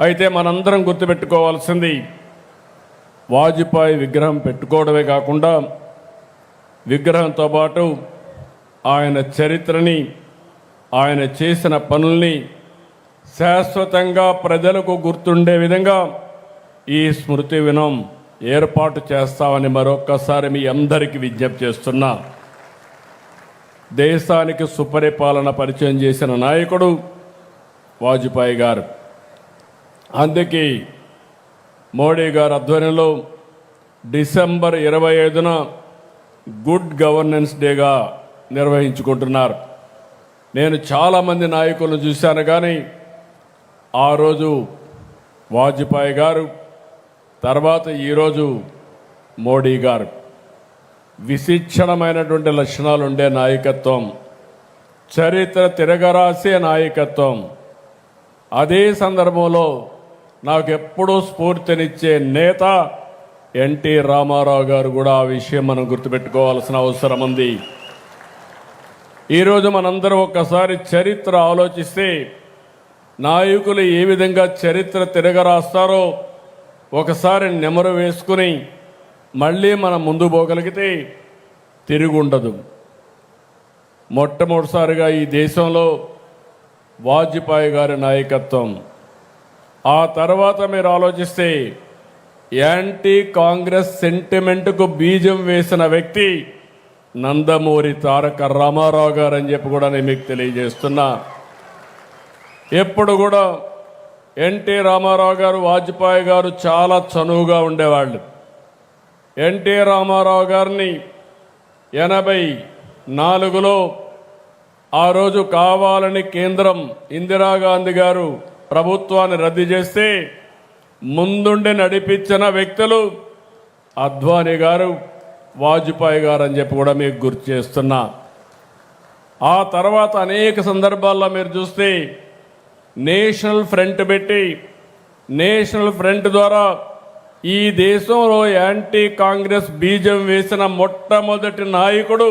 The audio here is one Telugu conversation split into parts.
అయితే మనందరం గుర్తుపెట్టుకోవాల్సింది వాజ్పేయి విగ్రహం పెట్టుకోవడమే కాకుండా విగ్రహంతో పాటు ఆయన చరిత్రని ఆయన చేసిన పనుల్ని శాశ్వతంగా ప్రజలకు గుర్తుండే విధంగా ఈ స్మృతి వినం ఏర్పాటు చేస్తామని మరొక్కసారి మీ అందరికీ విజ్ఞప్తి చేస్తున్నా. దేశానికి సుపరిపాలన పరిచయం చేసిన నాయకుడు వాజ్పేయి గారు. అందుకే మోడీ గారి ఆధ్వర్యంలో డిసెంబర్ ఇరవై ఐదున గుడ్ గవర్నెన్స్ డేగా నిర్వహించుకుంటున్నారు. నేను చాలామంది నాయకులను చూశాను కానీ ఆ రోజు వాజ్పేయి గారు తర్వాత ఈరోజు మోడీ గారు. విశిక్షణమైనటువంటి లక్షణాలు ఉండే నాయకత్వం చరిత్ర తిరగరాసే నాయకత్వం. అదే సందర్భంలో నాకు ఎప్పుడూ స్ఫూర్తినిచ్చే నేత ఎన్టీ రామారావు గారు కూడా ఆ విషయం మనం గుర్తుపెట్టుకోవాల్సిన అవసరం ఉంది. ఈరోజు మనందరం ఒక్కసారి చరిత్ర ఆలోచిస్తే నాయకులు ఏ విధంగా చరిత్ర తిరగరాస్తారో ఒకసారి నెమరు వేసుకుని మళ్ళీ మనం ముందు పోగలిగితే తిరుగుండదు. మొట్టమొదటిసారిగా ఈ దేశంలో వాజ్పేయి గారి నాయకత్వం ఆ తర్వాత మీరు ఆలోచిస్తే యాంటీ కాంగ్రెస్ సెంటిమెంట్కు బీజం వేసిన వ్యక్తి నందమూరి తారక రామారావు గారు అని చెప్పి కూడా నేను మీకు తెలియజేస్తున్నా. ఎప్పుడు కూడా ఎన్టీ రామారావు గారు వాజ్పేయి గారు చాలా చనువుగా ఉండేవాళ్ళు. ఎన్టీ రామారావు గారిని ఎనభై నాలుగులో ఆ రోజు కావాలని కేంద్రం ఇందిరాగాంధీ గారు ప్రభుత్వాన్ని రద్దు చేస్తే ముందుండి నడిపించిన వ్యక్తులు అద్వానీ గారు వాజ్పేయి గారు అని చెప్పి కూడా మీకు గుర్తు చేస్తున్నా. ఆ తర్వాత అనేక సందర్భాల్లో మీరు చూస్తే నేషనల్ ఫ్రంట్ పెట్టి నేషనల్ ఫ్రంట్ ద్వారా ఈ దేశంలో యాంటీ కాంగ్రెస్ బీజం వేసిన మొట్టమొదటి నాయకుడు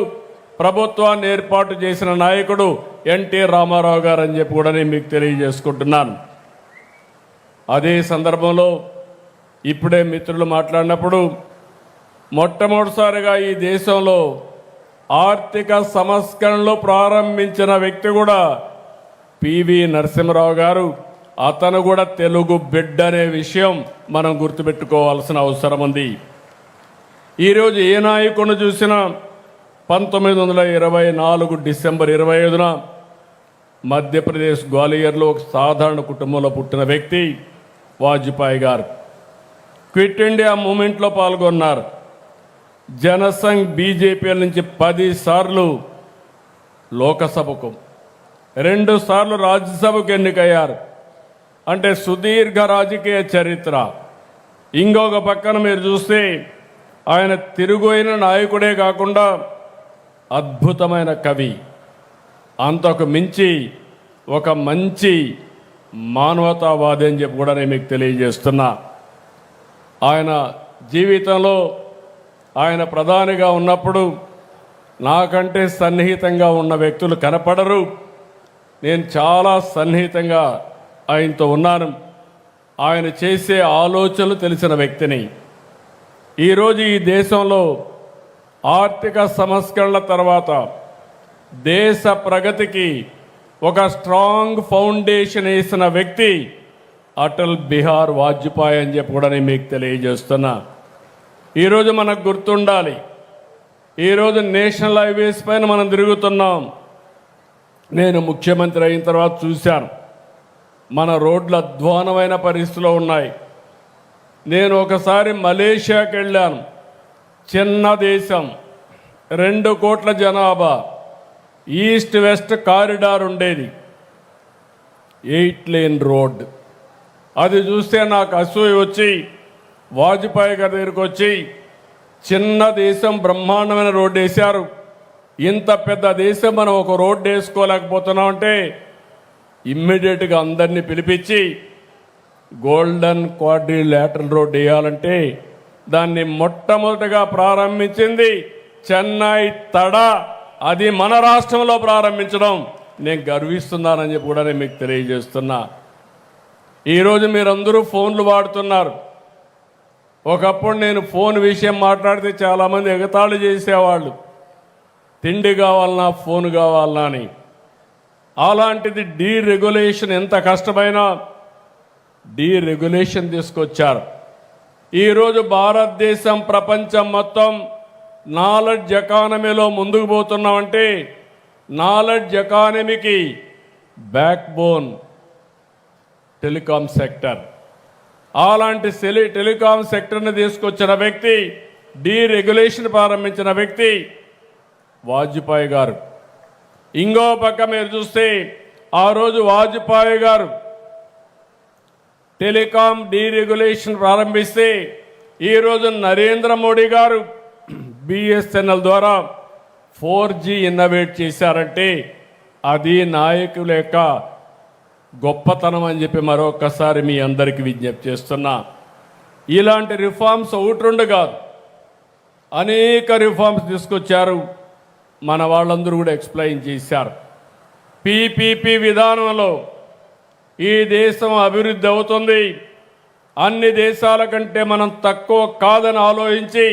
ప్రభుత్వాన్ని ఏర్పాటు చేసిన నాయకుడు ఎన్టీ రామారావు గారు అని చెప్పి కూడా నేను మీకు తెలియజేసుకుంటున్నాను. అదే సందర్భంలో ఇప్పుడే మిత్రులు మాట్లాడినప్పుడు మొట్టమొదటిసారిగా ఈ దేశంలో ఆర్థిక సంస్కరణలు ప్రారంభించిన వ్యక్తి కూడా పివి నరసింహరావు గారు. అతను కూడా తెలుగు బిడ్డ అనే విషయం మనం గుర్తుపెట్టుకోవాల్సిన అవసరం ఉంది. ఈరోజు ఏ నాయకుడిని చూసినా పంతొమ్మిది వందల ఇరవై నాలుగు డిసెంబర్ ఇరవై ఐదున మధ్యప్రదేశ్ గ్వాలియర్లో ఒక సాధారణ కుటుంబంలో పుట్టిన వ్యక్తి. వాజ్పేయి గారు. క్విట్ ఇండియా మూమెంట్లో పాల్గొన్నారు. జనసంఘ్ బీజేపీల నుంచి పది సార్లు లోకసభకు రెండు సార్లు రాజ్యసభకు ఎన్నికయ్యారు. అంటే సుదీర్ఘ రాజకీయ చరిత్ర. ఇంకొక పక్కన మీరు చూస్తే ఆయన తిరుగైన నాయకుడే కాకుండా అద్భుతమైన కవి. అంతకు మించి ఒక మంచి మానవతావాది అని చెప్పి కూడా నేను మీకు తెలియజేస్తున్నా. ఆయన జీవితంలో ఆయన ప్రధానిగా ఉన్నప్పుడు నాకంటే సన్నిహితంగా ఉన్న వ్యక్తులు కనపడరు. నేను చాలా సన్నిహితంగా ఆయనతో ఉన్నాను. ఆయన చేసే ఆలోచనలు తెలిసిన వ్యక్తిని. ఈరోజు ఈ దేశంలో ఆర్థిక సంస్కరణల తర్వాత దేశ ప్రగతికి ఒక స్ట్రాంగ్ ఫౌండేషన్ వేసిన వ్యక్తి అటల్ బిహార్ వాజ్పేయి అని చెప్పి కూడా నేను మీకు తెలియజేస్తున్నా. ఈరోజు మనకు గుర్తుండాలి ఈరోజు నేషనల్ హైవేస్ పైన మనం తిరుగుతున్నాం. నేను ముఖ్యమంత్రి అయిన తర్వాత చూశాను మన రోడ్లు అధ్వానమైన పరిస్థితిలో ఉన్నాయి. నేను ఒకసారి మలేషియాకి వెళ్ళాను చిన్న దేశం రెండు కోట్ల జనాభా. ఈస్ట్ వెస్ట్ కారిడార్ ఉండేది. Eight lane road. అది చూస్తే నాకు అసూయ వచ్చి వాజ్పేయి గారి దగ్గరికి వచ్చి చిన్న దేశం బ్రహ్మాండమైన రోడ్డు వేశారు. ఇంత పెద్ద దేశం మనం ఒక రోడ్డు వేసుకోలేకపోతున్నాం అంటే ఇమ్మీడియట్గా అందరినీ పిలిపించి గోల్డెన్ క్వాడ్రీ లాటరల్ రోడ్ వేయాలంటే దాన్ని మొట్టమొదటగా ప్రారంభించింది చెన్నై తడ. అది మన రాష్ట్రంలో ప్రారంభించడం నేను గర్విస్తున్నానని చెప్పి కూడా నేను మీకు తెలియజేస్తున్నా. ఈరోజు మీరందరూ ఫోన్లు వాడుతున్నారు. ఒకప్పుడు నేను ఫోన్ విషయం మాట్లాడితే చాలామంది ఎగతాళి చేసేవాళ్ళు. తిండి కావాలన్నా ఫోన్ కావాలన్నా అని. అలాంటిది డీ రెగ్యులేషన్ ఎంత కష్టమైనా డీ రెగ్యులేషన్ తీసుకొచ్చారు. ఈరోజు భారతదేశం ప్రపంచం మొత్తం నాలెడ్జ్ ఎకానమీలో ముందుకు పోతున్నామంటే నాలెడ్జ్ ఎకానమీకి బ్యాక్ బోన్ టెలికాం సెక్టర్. అలాంటి సెలి టెలికాం సెక్టర్ని తీసుకొచ్చిన వ్యక్తి డీ రెగ్యులేషన్ ప్రారంభించిన వ్యక్తి వాజ్పేయి గారు. ఇంకో పక్క మీరు చూస్తే ఆ రోజు వాజ్పేయి గారు టెలికాం డీరెగ్యులేషన్ ప్రారంభిస్తే ఈరోజు నరేంద్ర మోడీ గారు బిఎస్ఎన్ఎల్ ద్వారా ఫోర్ జీ ఇన్నోవేట్ చేశారంటే అది నాయకుల యొక్క గొప్పతనం అని చెప్పి మరొకసారి మీ అందరికీ విజ్ఞప్తి చేస్తున్నా. ఇలాంటి రిఫార్మ్స్ ఒకటి కాదు. అనేక రిఫార్మ్స్ తీసుకొచ్చారు. మన వాళ్ళందరూ కూడా ఎక్స్ప్లెయిన్ చేశారు. పీపీపీ విధానంలో ఈ దేశం అభివృద్ధి అవుతుంది. అన్ని దేశాల కంటే మనం తక్కువ కాదని ఆలోచించి